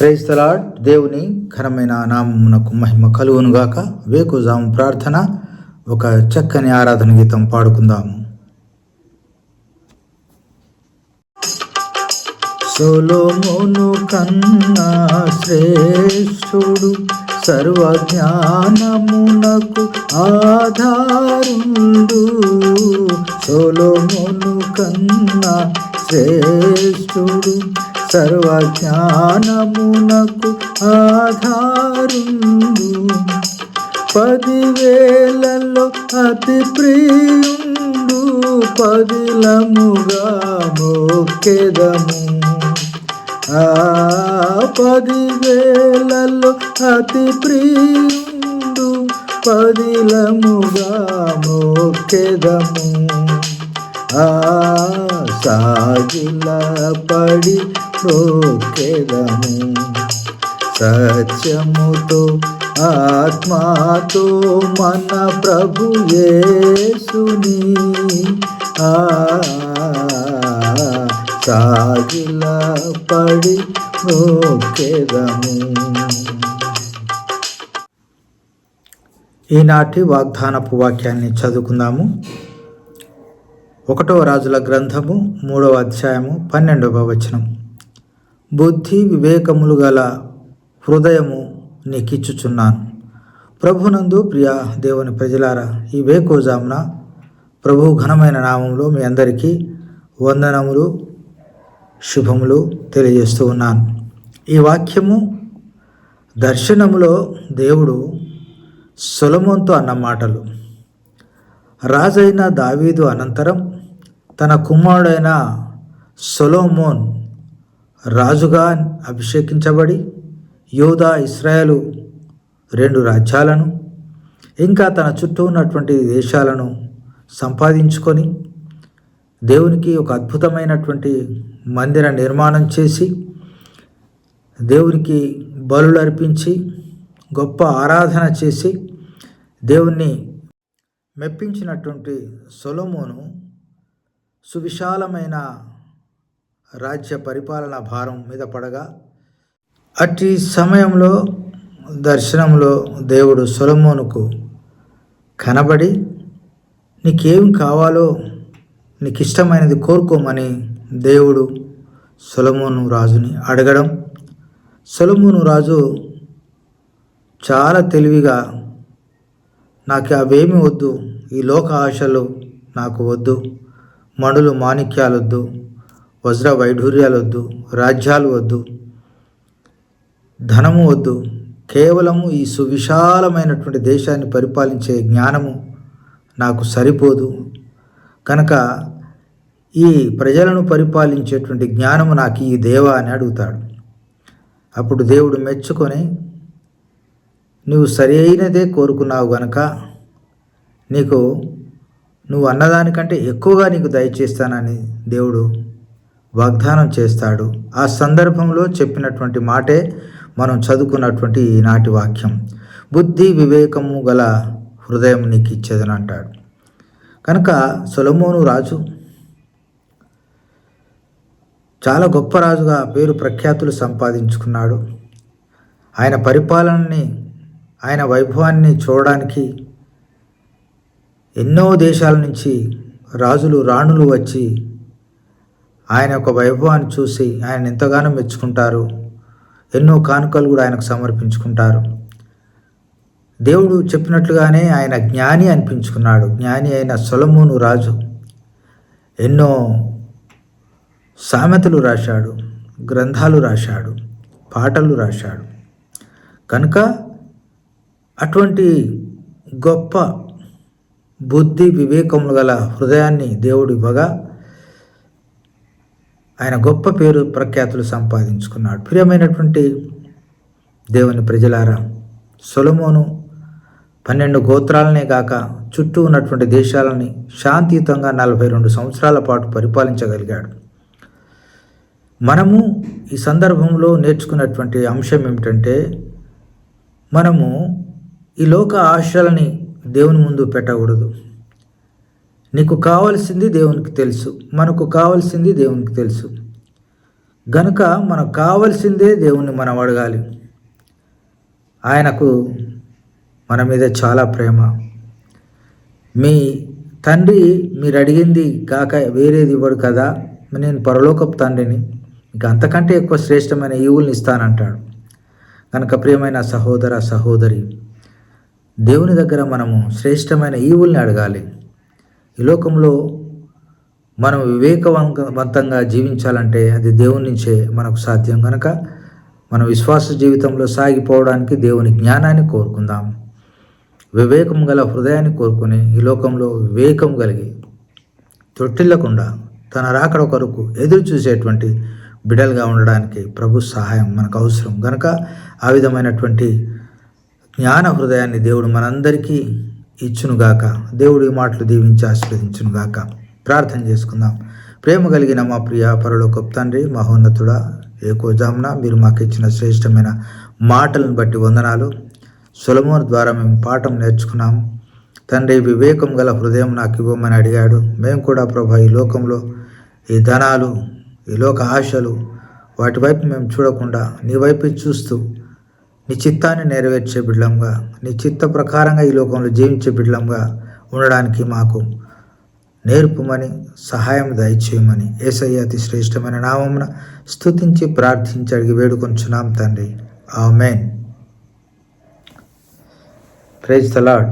క్రైస్తలాడ్ దేవుని ఘనమైన నామమునకు మహిమ కలుగునుగాక. వేకుజాము ప్రార్థన. ఒక చక్కని ఆరాధన గీతం పాడుకుందాము సొలోమును కన్నా శ్రేష్ఠుడు సర్వజ్ఞానమునకు ఆధారుండు. సొలోమును కన్నా శ్రేష్ఠుడు సర్వజ్ఞానమునకు ఆధారుండు. పదివేలలో అతి ప్రియుండు పదిలముగా మోకెదము ఆ పదివేలలో అతి ప్రియుండు పదిలముగా మోకెదము ఆ సాగిల పడి మోకెదము సత్యముతో ఆత్మాతో మన ప్రభు యేసుని. సాగిల పడి మోకెదము ఈనాటి వాగ్దానపు వాక్యాన్ని చదువుకుందాము. ఒకటవ రాజుల గ్రంథము మూడవ అధ్యాయము పన్నెండవ వచనం. బుద్ధి వివేకములు గల హృదయము నీకిచ్చుచున్నాను. ప్రభునందు ప్రియ దేవుని ప్రజలారా ఈ వేకోజామున ప్రభు ఘనమైన నామంలో మీ అందరికీ వందనములు శుభములు తెలియజేస్తూ ఉన్నాను. ఈ వాక్యము దర్శనములో దేవుడు సొలమోన్తో అన్న మాటలు. రాజైన దావీదు అనంతరం తన కుమారుడైన సొలోమోన్ రాజుగా అభిషేకించబడి యోధా ఇస్రాయేలు రెండు రాజ్యాలను ఇంకా తన చుట్టూ ఉన్నటువంటి దేశాలను సంపాదించుకొని దేవునికి ఒక అద్భుతమైనటువంటి మందిర నిర్మాణం చేసి దేవునికి బలులు అర్పించి గొప్ప ఆరాధన చేసి దేవుణ్ణి మెప్పించినటువంటి సొలమోను సువిశాలమైన రాజ్య పరిపాలన భారం మీద పడగా అట్టి సమయంలో దర్శనంలో దేవుడు సొలమోనుకు కనబడి నీకేం కావాలో నీకు ఇష్టమైనది కోరుకోమని దేవుడు సొలమోను రాజుని అడగడం. సొలమోను రాజు చాలా తెలివిగా నాకు అవేమి వద్దు ఈ లోక ఆశలు నాకు వద్దు మణులు మాణిక్యాలు వద్దు వజ్ర వైఢూర్యాలు వద్దు రాజ్యాలు వద్దు ధనము వద్దు. కేవలము ఈ సువిశాలమైనటువంటి దేశాన్ని పరిపాలించే జ్ఞానము నాకు సరిపోదు. కనుక ఈ ప్రజలను పరిపాలించేటువంటి జ్ఞానము నాకు ఈ దేవా అని అడుగుతాడు. అప్పుడు దేవుడు మెచ్చుకొని నువ్వు సరి అయినదే కోరుకున్నావు గనక నీకు నువ్వు అన్నదానికంటే ఎక్కువగా నీకు దయచేస్తానని దేవుడు వాగ్దానం చేస్తాడు. ఆ సందర్భంలో చెప్పినటువంటి మాటే మనం చదువుకున్నటువంటి ఈనాటి వాక్యం. బుద్ధి వివేకము గల హృదయం నీకు ఇచ్చేదని అంటాడు. కనుక సొలమోను రాజు చాలా గొప్ప రాజుగా పేరు ప్రఖ్యాతులు సంపాదించుకున్నాడు. ఆయన పరిపాలనని ఆయన వైభవాన్ని చూడడానికి ఎన్నో దేశాల నుంచి రాజులు రాణులు వచ్చి ఆయన యొక్క వైభవాన్ని చూసి ఆయన ఎంతగానో మెచ్చుకుంటారు. ఎన్నో కానుకలు కూడా ఆయనకు సమర్పించుకుంటారు. దేవుడు చెప్పినట్లుగానే ఆయన జ్ఞాని అనిపించుకున్నాడు. జ్ఞాని అయిన సొలమూను రాజు ఎన్నో సామెతలు రాశాడు గ్రంథాలు రాశాడు పాటలు రాశాడు. కనుక అటువంటి గొప్ప బుద్ధి వివేకములు గల హృదయాన్ని దేవుడు ఇవ్వగా ఆయన గొప్ప పేరు ప్రఖ్యాతులు సంపాదించుకున్నాడు. ప్రియమైనటువంటి దేవుని ప్రజలారా సొలమోను పన్నెండు గోత్రాలనే కాక చుట్టూ ఉన్నటువంటి దేశాలని శాంతియుతంగా నలభై రెండు సంవత్సరాల పాటు పరిపాలించగలిగాడు. మనము ఈ సందర్భంలో నేర్చుకున్నటువంటి అంశం ఏమిటంటే మనము ఈ లోక ఆశలని దేవుని ముందు పెట్టకూడదు. నీకు కావాల్సింది దేవునికి తెలుసు. మనకు కావాల్సింది దేవునికి తెలుసు. గనుక మనకు కావాల్సిందే దేవుణ్ణి మనం అడగాలి. ఆయనకు మన మీద చాలా ప్రేమ. మీ తండ్రి మీరు అడిగింది కాక వేరేది ఇవ్వడు కదా? నేను పరలోకపు తండ్రిని. మీకు అంతకంటే ఎక్కువ శ్రేష్టమైన ఈవుల్ని ఇస్తానంటాడు. కనుక ప్రియమైన సహోదర సహోదరి దేవుని దగ్గర మనము శ్రేష్టమైన ఈవుల్ని అడగాలి. ఈ లోకంలో మనం వివేకవంతంగా జీవించాలంటే అది దేవుని నుంచే మనకు సాధ్యం కనుక మన విశ్వాస జీవితంలో సాగిపోవడానికి దేవుని జ్ఞానాన్ని కోరుకుందాం. వివేకం గల హృదయాన్ని కోరుకుని ఈ లోకంలో వివేకం కలిగి తొట్టిల్లకుండా తన రాకడ కొరకు ఎదురు చూసేటువంటి బిడలుగా ఉండడానికి ప్రభు సహాయం మనకు అవసరం. కనుక ఆ విధమైనటువంటి జ్ఞాన హృదయాన్ని దేవుడు మనందరికీ ఇచ్చునుగాక. దేవుడి మాటలు దీవించి ఆశీర్వదించునుగాక. ప్రార్థన చేసుకుందాం. ప్రేమ కలిగిన మా ప్రియ పరలోకపు తండ్రి మహోన్నతుడా ఏకోజామున మీరు మాకు ఇచ్చిన శ్రేష్టమైన మాటలను బట్టి వందనాలు. సులమోన్ ద్వారా మేము పాఠం నేర్చుకున్నాం. తండ్రి వివేకం గల హృదయం నాకు ఇవ్వమని అడిగాడు. మేము కూడా ప్రభా ఈ లోకంలో ఈ ధనాలు ఈ లోక ఆశలు వాటి వైపు మేము చూడకుండా నీ వైపు చూస్తూ నీ చిత్తాన్ని నెరవేర్చే బిడ్డంగా నీ చిత్త ప్రకారంగా ఈ లోకంలో జీవించే బిడ్డంగా ఉండడానికి మాకు నేర్పుమని సహాయం దయచేయమని ఏసయ్య అతి శ్రేష్టమైన నామమున స్థుతించి ప్రార్థించి అడిగి వేడుకొంచున్నాం తండ్రి. ఆమెన్. Praise the lord